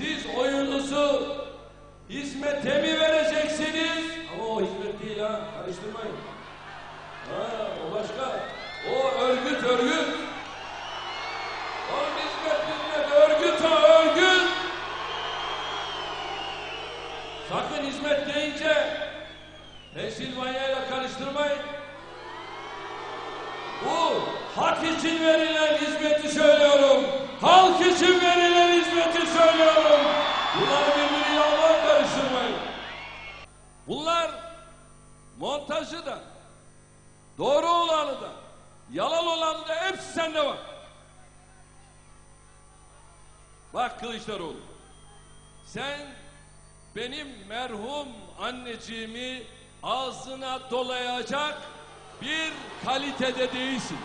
siz oyunuzu hizmete mi vereceksiniz? Ama o hizmet değil ha, karıştırmayın. Ha, o başka. O örgüt örgüt. O hizmet hizmet, örgüt o örgüt. Sakın hizmet deyince Pensilvanya ile karıştırmayın. Bu hak için verilen hizmeti söylüyorum. Montajı da, doğru olanı da, yalan olanı da hepsi sende var. Bak Kılıçdaroğlu, sen benim merhum anneciğimi ağzına dolayacak bir kalitede değilsin.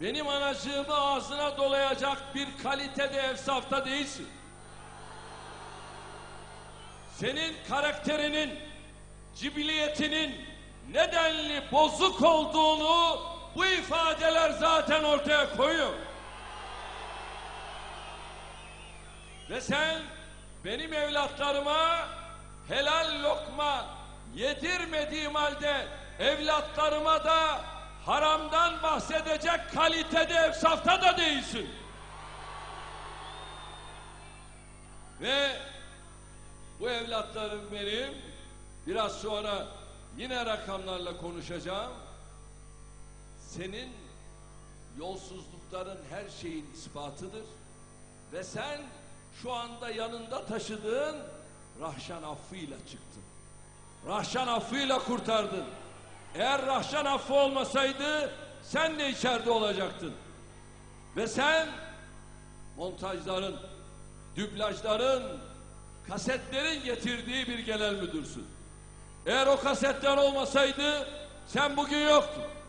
Benim anacığımı ağzına dolayacak bir kalitede efsafta değilsin. Senin karakterinin, cibiliyetinin nedenli bozuk olduğunu bu ifadeler zaten ortaya koyuyor. Ve sen benim evlatlarıma helal lokma yedirmediğim halde evlatlarıma da haramdan bahsedecek kalitede efsafta da değilsin. Ve bu evlatlarım benim biraz sonra yine rakamlarla konuşacağım. Senin yolsuzlukların her şeyin ispatıdır. Ve sen şu anda yanında taşıdığın Rahşan affıyla çıktın. Rahşan affıyla kurtardın. Eğer Rahşan affı olmasaydı sen de içeride olacaktın. Ve sen montajların, dublajların, kasetlerin getirdiği bir genel müdürsün. Eğer o kasetler olmasaydı sen bugün yoktun.